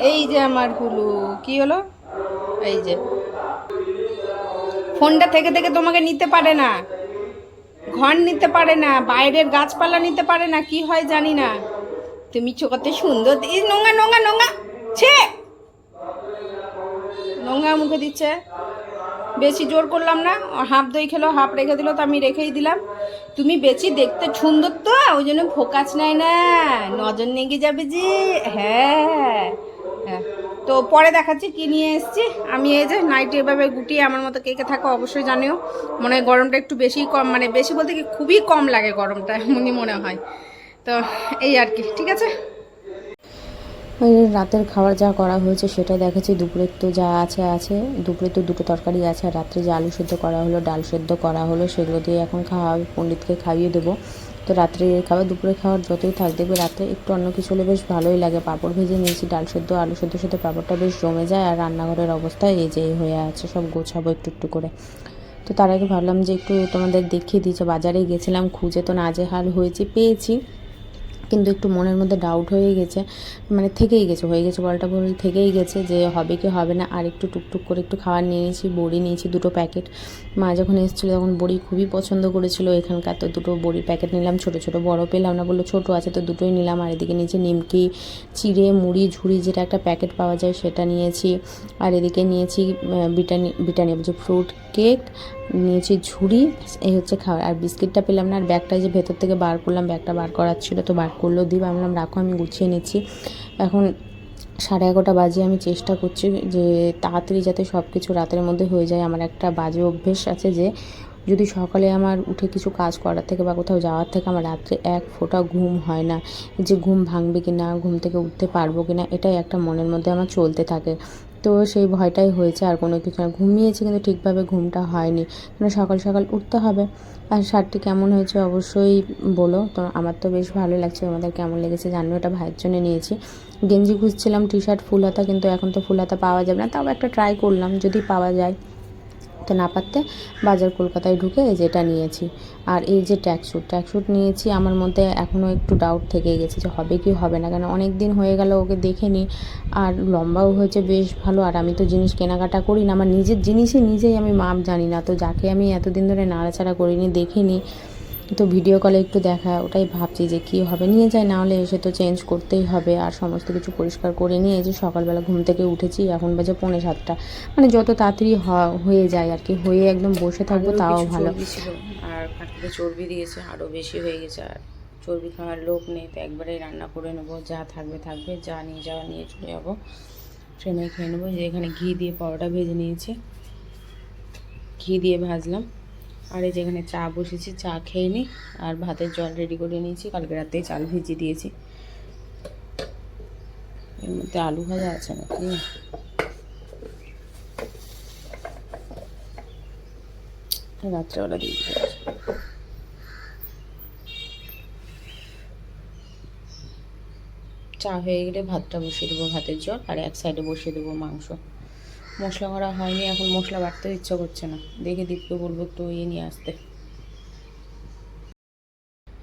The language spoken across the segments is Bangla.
এই যে আমার হুলু, কি হলো? এই যে। ফোনটা থেকে থেকে তোমাকে নিতে পারে না। ঘর নিতে পারে না, বাইরের গাছপালা নিতে পারে না, কি হয় জানি না। তুমি চোখাতে সুন্দর এই নোংা নোংা নোংা ছে! নোংা মুখে দিচ্ছে। বেশি জোর করলাম না, হাফ দই খেলো, হাফ রেখে দিল, তো আমি রেখেই দিলাম। তুমি বেশি দেখতে সুন্দর তো, ওই জন্য ফোকাস নেয় না। নজর নেগে যাবে যে হ্যাঁ। হ্যাঁ। তো পরে দেখাচ্ছি কি নিয়ে এসেছি। আমি এই যে নাইটি এভাবে গুটিয়ে আমার মতো কেকে থাকো অবশ্যই জানিও। মনে হয় গরমটা একটু বেশি কম মানে বেশি বলতে কি খুবই কম লাগে গরমটা, এমনই মনে হয়। তো এই আর কি, ঠিক আছে? রাতের খাবার যা করা হয়েছে সেটা দেখেছি দুপুরের তো যা আছে আছে। দুপুরে তো দুটো তরকারি আছে। আর রাত্রে যে আলু সেদ্ধ করা হলো, ডাল সেদ্ধ করা হলো, সেগুলো দিয়ে এখন খাওয়া, পণ্ডিতকে খাইয়ে দেবো। তো রাত্রে খাবার, দুপুরে খাওয়ার যতই থাক, দেখবে রাত্রে একটু অন্য কিছু হলে বেশ ভালোই লাগে। পাঁপড় ভেজে নিয়েছি, ডাল সেদ্ধ, আলু সেদ্ধ সাথে পাঁপড়টা বেশ জমে যায় আর রান্নাঘরের অবস্থা এই যে হয়ে আছে, সব গোছাবো একটু একটু করে। তো তার আগে ভাবলাম যে একটু তোমাদের দেখিয়ে দিয়েছে বাজারে গেছিলাম, খুঁজে তো নাজেহাল হয়েছি, পেয়েছি। কিন্তু একটু মনের মধ্যে ডাউট হয়ে গেছে মানে থেকেই গেছে, হয়ে গেছে বলটা বল থেকেই গেছে যে হবে কি হবে না। আর একটু টুকটুক করে একটু খাবার নিয়ে নিয়েছি, বড়ি নিয়েছি, দুটো প্যাকেট মা যখন এসেছিল তখন বড়ি খুবই পছন্দ করেছিল, এখানকার তো দুটো বড়ি প্যাকেট নিলাম, ছোটো ছোটো বড় পেলাম না বলল, ছোটো আছে তো দুটোই নিলাম। আর এদিকে নিয়েছি নিমকি, চিড়ে, মুড়ি, ঝুড়ি, যেটা একটা প্যাকেট পাওয়া যায় সেটা নিয়েছি। আর এদিকে নিয়েছি বিটানি বিটানি, যে ফ্রুট কেক নিয়েছি ঝুড়ি, এই হচ্ছে খাবার। আর বিস্কিটটা পেলাম না, আর ব্যাগটা যে ভেতর থেকে বার করলাম, ব্যাগটা বার করার ছিল, তো বার করল দিয়ে ভাবলাম রাখো, আমি গুছিয়ে নিচ্ছি। এখন সাড়ে এগারোটা বাজে, আমি চেষ্টা করছি যে তাড়াতাড়ি যাতে সব কিছু রাতের মধ্যে হয়ে যায়। আমার একটা বাজে অভ্যেস আছে যে, যদি সকালে আমার উঠে কিছু কাজ করার থেকে বা কোথাও যাওয়ার থেকে আমার রাত্রে এক ফোঁটা ঘুম হয় না, যে ঘুম ভাঙবে কি না ঘুম থেকে উঠতে পারব কি না এটাই একটা মনের মধ্যে আমার চলতে থাকে। তো সেই ভয়টাই হয়েছে আর কোনো কিছু না। ঘুমিয়েছি কিন্তু ঠিকভাবে ঘুমটা হয়নি। মানে সকাল সকাল উঠতে হবে। আর শার্টটি কেমন হয়েছে অবশ্যই বলো। তো আমার তো বেশ ভালো লাগছে। আমাদের কেমন লেগেছে জানো এটা ভাইয়ের জন্য নিয়েছি। গেঞ্জি খুঁজছিলাম টি শার্ট ফুল হাতা, কিন্তু এখন তো ফুল হাতা পাওয়া যাবে না। তাও একটা ট্রাই করলাম, যদি পাওয়া যায়। তো না পারতে বাজার কলকাতায় ঢুকে এই যেটা নিয়েছি। আর এই যে ট্র্যাকস্যুট ট্র্যাকস্যুট নিয়েছি, আমার মধ্যে এখনও একটু ডাউট থেকে গেছে যে হবে কি হবে না, কেন অনেক দিন হয়ে গেল ওকে দেখে নিই আর লম্বাও হয়েছে বেশ ভালো, আর আমি তো জিনিস কেনাকাটা করি না, আমার নিজের জিনিসই নিজেই আমি মাপ জানি না, তো যাকে আমি এতদিন ধরে নাড়াচাড়া করিনি, দেখিনি তো ভিডিও কলে একটু দেখা ওটাই ভাবছি যে কী হবে নিয়ে যাই না হলে এসে তো চেঞ্জ করতেই হবে আর সমস্ত কিছু পরিষ্কার করে নিয়ে যে সকালবেলা ঘুম থেকে উঠেছি এখন বাজে পৌনে সাতটা। মানে যত তাড়াতাড়ি হয়ে যায় আর কি হয়ে একদম বসে থাকব তাও ভালো। আর পাখিতে চর্বি দিয়েছে আরও বেশি হয়ে গেছে আর চর্বি খাওয়ার লোক নেই তো একবারেই রান্না করে নেব যা থাকবে থাকবে যা নিয়ে যাওয়া নিয়ে চলে যাব ট্রেনে খেয়ে নেব যে এখানে ঘি দিয়ে পরোটা ভেজে নিয়েছি ঘি দিয়ে ভাজলাম। আর এই যেখানে চা বসেছি, চা খেয়ে নিই আর ভাতের জল রেডি করে নিয়েছি। কালকে রাতেই চাল ভিজিয়ে দিয়েছি। এর মধ্যে আলু ভাজা আছে নাকি? রাত্রেবেলা দিয়ে চা হয়ে গেলে ভাতটা বসিয়ে দেবো, ভাতের জল, আর এক সাইডে বসিয়ে দেবো মাংস। মশলা করা হয়নি, এখন মশলা বাটতে ইচ্ছা করছে না। দেখে দীপকে বলব একটু ইয়ে নিয়ে আসতে।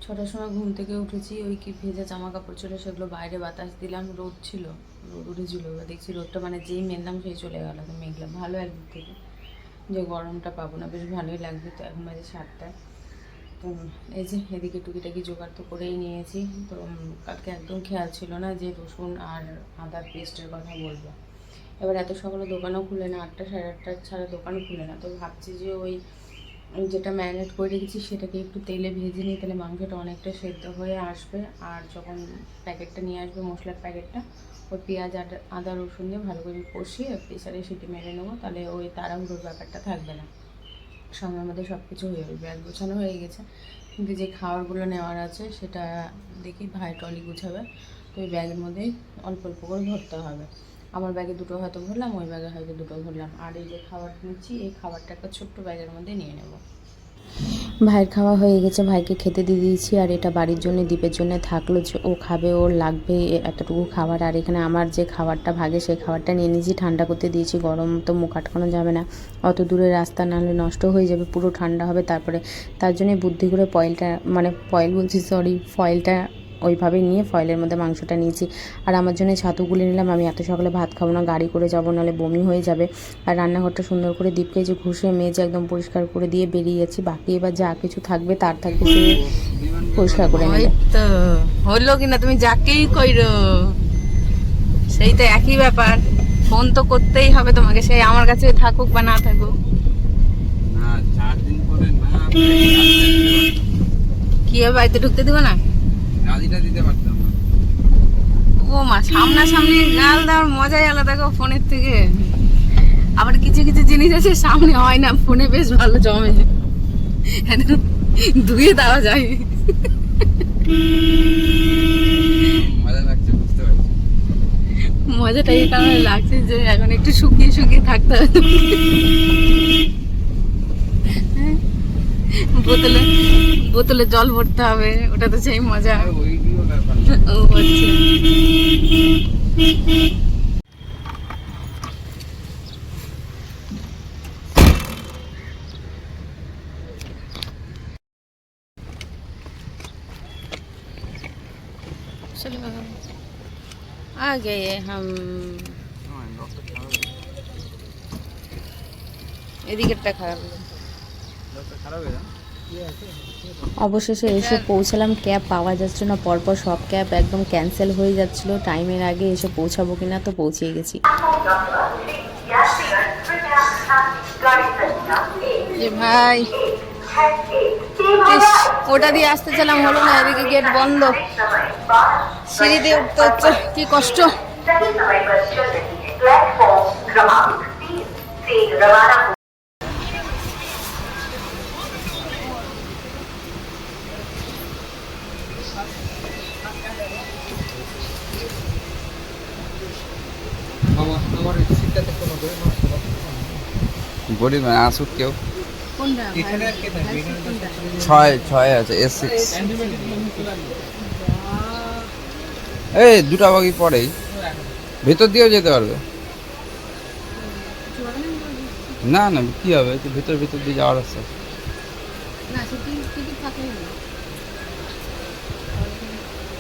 ছটার সময় ঘুম থেকে উঠেছি, ওই কি ভেজা জামা কাপড় ছিল, সেগুলো বাইরে বাতাস দিলাম, রোদ ছিল, রোদ উঠেছিল। এবার দেখছি রোদটা মানে যেই মেললাম সেই চলে গেল, তো মেঘলা। ভালো একদিক থেকে। যে গরমটা পাবো না, বেশ ভালোই লাগবে, তো এখন বাজে সাতটায় তো এই যে এদিকে টুকিটাকি জোগাড় তো করেই নিয়েছি। তো কালকে একদম খেয়াল ছিল না যে রসুন আর আদার পেস্টের কথা বলব। এবার এত সকালে দোকানও খুলে না, আটটা সাড়ে আটটা ছাড়া দোকানও খুলে না। তো ভাবছি যে ওই যেটা ম্যারিনেট করে রেখেছি সেটাকে একটু তেলে ভেজে নিই, তাহলে মাংসটা অনেকটা সেদ্ধ হয়ে আসবে। আর যখন প্যাকেটটা নিয়ে আসবে, মশলার প্যাকেটটা, ওই পেঁয়াজ, আদা রসুন দিয়ে ভালো করে কষিয়ে প্রেসারে সেটি মেরে নেব, তাহলে ওই তাড়াহুড়োর ব্যাপারটা থাকবে না। সময়ের মধ্যে সব কিছু হয়ে যাবে ব্যাগ গোছানো হয়ে গেছে। কিন্তু যে খাবারগুলো নেওয়ার আছে, সেটা দেখি ভাই ট্রলি গুছাবে, তো ওই ব্যাগের মধ্যেই অল্প অল্প করে ভরতে হবে। আমার ব্যাগে দুটো হয়তো ভরলাম, ওই ব্যাগে হয়তো দুটো ভরলাম। আর এই যে খাবার নিচ্ছি এই খাবারটা একটা ছোট্ট ব্যাগের মধ্যে নিয়ে নেব। ভাইয়ের খাওয়া হয়ে গেছে, ভাইকে খেতে দিয়ে দিয়েছি, আর এটা বাড়ির জন্য, দ্বীপের জন্য থাকল যে ও খাবে, ওর লাগবে এতটুকু খাবার। আর এখানে আমার যে খাবারটা ভাগে, সেই খাবারটা নিয়ে নিয়েছি, ঠান্ডা করতে দিয়েছি। গরম তো মুখ আটকানো যাবে না। অত দূরে রাস্তা নাহলে নষ্ট হয়ে যাবে, পুরো ঠান্ডা হবে। তারপরে তার জন্য বুদ্ধি করে পয়েলটা মানে পয়েল বলছি সরি ফয়েলটা ওইভাবেই নিয়ে ফয়েলের মধ্যে মাংসটা নিয়েছি। আর আমার জন্য ছাতু গুলে নিলাম। আমি এত সকালে ভাত খাব না গাড়ি করে যাব নাহলে বমি হয়ে যাবে। আর রান্নাঘরটা সুন্দর করে দীপকে যে ঘুষে মেজে একদম পরিষ্কার করে দিয়ে বেরিয়েছি বাকি এবার যা কিছু থাকবে তার থাকবে সে পরিষ্কার করে নেবে। তো হলো কিনা তুমি যাকেই কইরো। সেই তো একই ব্যাপার। ফোন তো করতেই হবে তোমাকে সেই আমার কাছে থাকুক বা না থাকুক। না চার দিন পরে না কি হবে বাড়িতে ঢুকতে দেবো না? গালিটা দিতে পারতাম না। ও মা সামনাসামনি গাল দেওয়ার মজাই আলাদা গো ফোনের থেকে। আবার কিছু কিছু জিনিস আছে সামনে হয় না ফোনে বেশ ভালো জমে। ধুয়ে দেওয়া যায়। মজাটা এই কারণে লাগছে যে এখন একটু শুকিয়ে শুকিয়ে থাকতে হবে। হ্যাঁ? বোতলে বোতলে জল ভরতে হবে ওটা তো সেই মজা আর ওইগুলো ব্যাপার না ও হচ্ছে चलो आ गए हम আমার রক্ত খারাপ হয়ে- এদিকেরটা খারাপ হলো। রক্ত খারাপ হয়ে যায় অবশেষে এসে পৌঁছালাম ক্যাব পাওয়া যাচ্ছে না পরপর সব ক্যাব একদম ক্যান্সেল হয়ে যাচ্ছিল টাইমের আগে এসে পৌঁছাবো কিনা তো পৌঁছিয়ে গেছি ভাই ইস, ওটা দিয়ে আসতে চালাম হলো না এদিকে গেট বন্ধ সিঁড়ি দিয়ে উঠতে হচ্ছে কি কষ্ট গরিব মানে আসুক কেউ। ছয় ছয় আছে এস সিক্স এই দুটা বাকি পরেই। ভেতর দিয়েও যেতে পারবে। না না কি হবে? ভেতর ভেতর দিয়ে যাওয়ার আছে। না।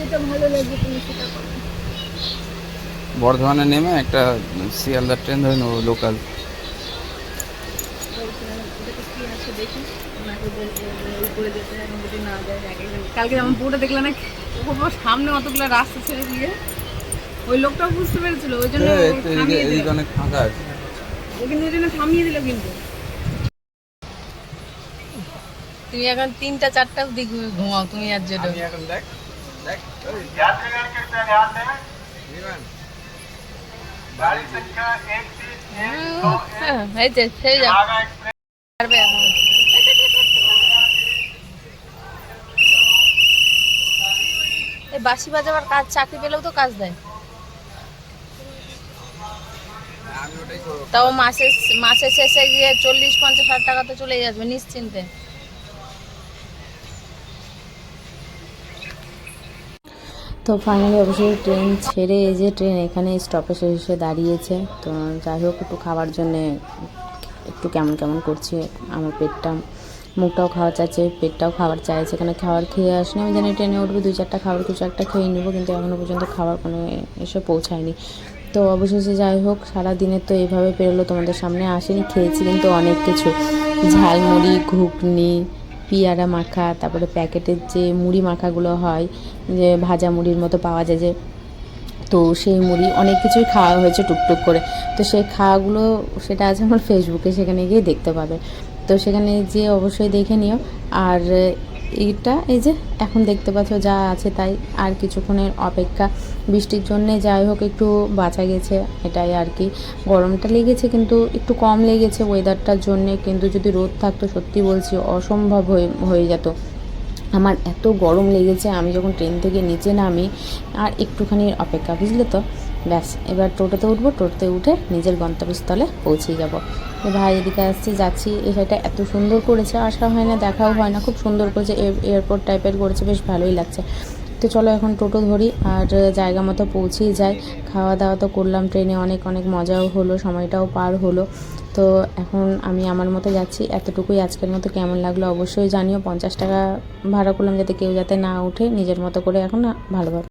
যেটা ভালো লাগে তুমি সেটা করো। বর্ধমানে নেমে একটা শিয়ালদার ট্রেন ধরে নেব লোকাল কালকে যেমন পুরোটা দেখলে না সামনে অতগুলো রাস্তা ছেড়ে দিয়ে ওই লোকটাও বুঝতে পেরেছিল ওই জন্য দিল। অনেক ফাঁকা আছে। ও কিন্তু ওই জন্য থামিয়ে দিল কিন্তু। তুমি এখন তিনটা চারটা অব্দি ঘু- ঘুমাও তুমি আর যেটা এখন দেখ। দেখ হ্যাঁ এই যে ছেড়ে যাও পারবে এখন। এই বাঁশি বাজাবার কাজ চাকরি পেলেও তো কাজ দেয় আমি ওটাই করব তাও মাসে মাসে শেষে গিয়ে চল্লিশ পঞ্চাশ হাজার টাকা তো চলে যাবে নিশ্চিন্তে তো ফাইনালি অবশ্যই ট্রেন ছেড়ে এই যে ট্রেন এখানে স্টপেজে এসে দাঁড়িয়েছে। তো যাই হোক, একটু খাবার জন্যে একটু কেমন কেমন করছে আমার পেটটা। মুখটাও খাওয়া চাইছে, পেটটাও খাবার চাইছে। এখানে খাবার খেয়ে আসলে আমি জানি ট্রেনে উঠবে, দুই চারটা খাবার, কিছু একটা খেয়ে নেব, কিন্তু এখনও পর্যন্ত খাবার কোনো এসে পৌঁছায়নি। তো অবশেষে যাই হোক সারা দিনের তো এইভাবে পেরোলো, তোমাদের সামনে আসেনি। খেয়েছি কিন্তু অনেক কিছু। ঝালমুড়ি, ঘুগনি পিয়ারা মাখা, তারপরে প্যাকেটের যে মুড়ি মাখাগুলো হয়, যে ভাজা মুড়ির মতো পাওয়া যায় যে, তো সেই মুড়ি অনেক কিছুই খাওয়া হয়েছে টুকটুক করে। তো সেই খাওয়াগুলো সেটা আছে আমার ফেসবুকে সেখানে গিয়ে দেখতে পাবে। তো সেখানে গিয়ে অবশ্যই দেখে নিও। আর এইটা, এই যে এখন দেখতে পাচ্ছ যা আছে তাই আর কিছুক্ষণের অপেক্ষা। বৃষ্টির জন্যে যাই হোক একটু বাঁচা গেছে এটাই আর কি। গরমটা লেগেছে কিন্তু একটু কম লেগেছে ওয়েদারটার জন্যে, কিন্তু যদি রোদ থাকতো সত্যি বলছি অসম্ভব হয়ে হয়ে যেত। আমার এত গরম লেগেছে আমি যখন ট্রেন থেকে নিচে নামি আর একটুখানি অপেক্ষা, বুঝলে তো? ব্যাস, এবার টোটোতে উঠবো, টোটোতে উঠে নিজের গন্তব্যস্থলে পৌঁছে যাব। ভাই এদিকে আসছি, যাচ্ছি, এই সাইডটা এত সুন্দর করেছে, আসা হয় না, দেখাও হয় না, খুব সুন্দর করেছে, এয়ার- এয়ারপোর্ট টাইপের করেছে, বেশ ভালোই লাগছে। তো চলো এখন টোটো ধরি আর জায়গা মতো পৌঁছেই যাই। খাওয়া দাওয়া তো করলাম ট্রেনে, অনেক অনেক মজাও হলো, সময়টাও পার হলো। তো এখন আমি আমার মতো যাচ্ছি, এতটুকুই আজকের মতো, কেমন লাগল অবশ্যই জানিও। পঞ্চাশ টাকা ভাড়া করলাম যাতে কেউ যাতে না উঠে নিজের মতো করে এখন ভালোভাবে